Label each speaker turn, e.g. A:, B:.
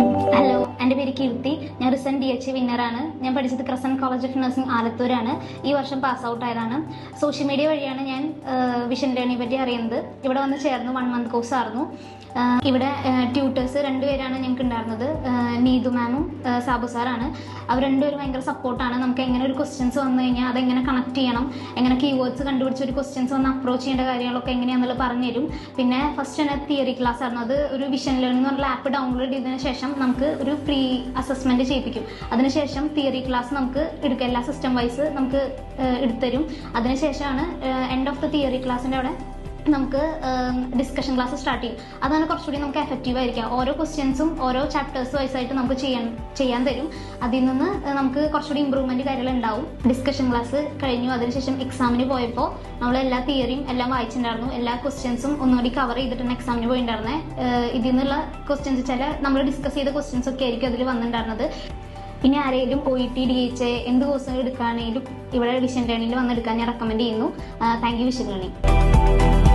A: Hello എന്റെ പേര് കീർത്തി. ഞാൻ റിസൻ ഡി എച്ച് വിന്നറാണ് ഞാൻ പഠിച്ചത് ക്രസൻ കോളേജ് ഓഫ് നഴ്സിംഗ് ആലത്തൂരാണ്. ഈ വർഷം പാസ് ഔട്ട് ആയതാണ്. സോഷ്യൽ മീഡിയ വഴിയാണ് ഞാൻ വിഷൻ ലേണിംഗ് പറ്റി അറിയുന്നത്. ഇവിടെ വന്ന് ചേർന്നു വൺ മന്ത് കോഴ്സ് ആയിരുന്നു ഇവിടെ ട്യൂട്ടേഴ്സ് രണ്ടുപേരാണ് ഞങ്ങൾക്ക് ഉണ്ടായിരുന്നത് നീതു മാമും സാബു സാറാണ് അവർ രണ്ടുപേരും ഭയങ്കര സപ്പോർട്ടാണ് നമുക്ക് എങ്ങനെ ഒരു ക്വസ്റ്റ്യൻസ് വന്നു കഴിഞ്ഞാൽ അതെങ്ങനെ കണക്ട് ചെയ്യണം? എങ്ങനെ കീവേഡ്സ് കണ്ടുപിടിച്ച് ഒരു ക്വസ്റ്റ്യൻസ് വന്ന് അപ്രോച്ച് ചെയ്യേണ്ട കാര്യങ്ങളൊക്കെ എങ്ങനെയാണെന്നുള്ളത് പറഞ്ഞുതരും പിന്നെ ഫസ്റ്റ് തന്നെ തിയറി ക്ലാസ് ആയിരുന്നു അത് ഒരു വിഷൻ ലേണിംഗ് പറഞ്ഞ ആപ്പ് ഡൗൺലോഡ് ചെയ്തതിന് ശേഷം നമുക്ക് ഒരു പ്രീ അസസ്മെന്റ് ചെയ്യിപ്പിക്കും അതിനുശേഷം തിയറി ക്ലാസ് നമുക്ക് എടുക്കുക എല്ലാ സിസ്റ്റം വൈസ് നമുക്ക് എടുത്തരും. അതിനുശേഷമാണ് എൻഡ് ഓഫ് ദ തിയറി ക്ലാസ്സിന്റെ അവിടെ നമുക്ക് ഡിസ്കഷൻ ക്ലാസ് സ്റ്റാർട്ട് ചെയ്യും. അതാണ് കുറച്ചുകൂടി നമുക്ക് എഫക്റ്റീവ് ആയിരിക്കുക ഓരോ ക്വസ്റ്റ്യൻസും ഓരോ ചാപ്റ്റേഴ്സ് വൈസ് ആയിട്ട് നമുക്ക് ചെയ്യാൻ ചെയ്യാൻ തരും. അതിൽ നിന്ന് നമുക്ക് കുറച്ചുകൂടി ഇമ്പ്രൂവ്മെന്റ് കാര്യങ്ങൾ ഉണ്ടാവും ഡിസ്കഷൻ ക്ലാസ് കഴിഞ്ഞു. അതിനുശേഷം എക്സാമിന് പോയപ്പോൾ നമ്മൾ എല്ലാ തിയറിയും എല്ലാം വായിച്ചിട്ടുണ്ടായിരുന്നു. എല്ലാ ക്വസ്റ്റ്യൻസും ഒന്നുകൂടി കവർ ചെയ്തിട്ടാണ് എക്സാമിന് പോയിട്ടുണ്ടായിരുന്നത് ഇതിൽ നിന്നുള്ള ക്വസ്റ്റ്യൻസ് ചില നമ്മൾ ഡിസ്കസ് ചെയ്ത ക്വസ്റ്റ്യൻസ് ഒക്കെ ആയിരിക്കും അതിൽ വന്നിട്ടുണ്ടായിരുന്നത്. ഇനി ആരെങ്കിലും O E T D H എന്ത് കോഴ്സ് എടുക്കുകയാണെങ്കിലും ഇവിടെ വിഷൻ ലേണിംഗിൽ വന്നെടുക്കാൻ ഞാൻ റെക്കമെൻഡ് ചെയ്യുന്നു. Thank you vision learning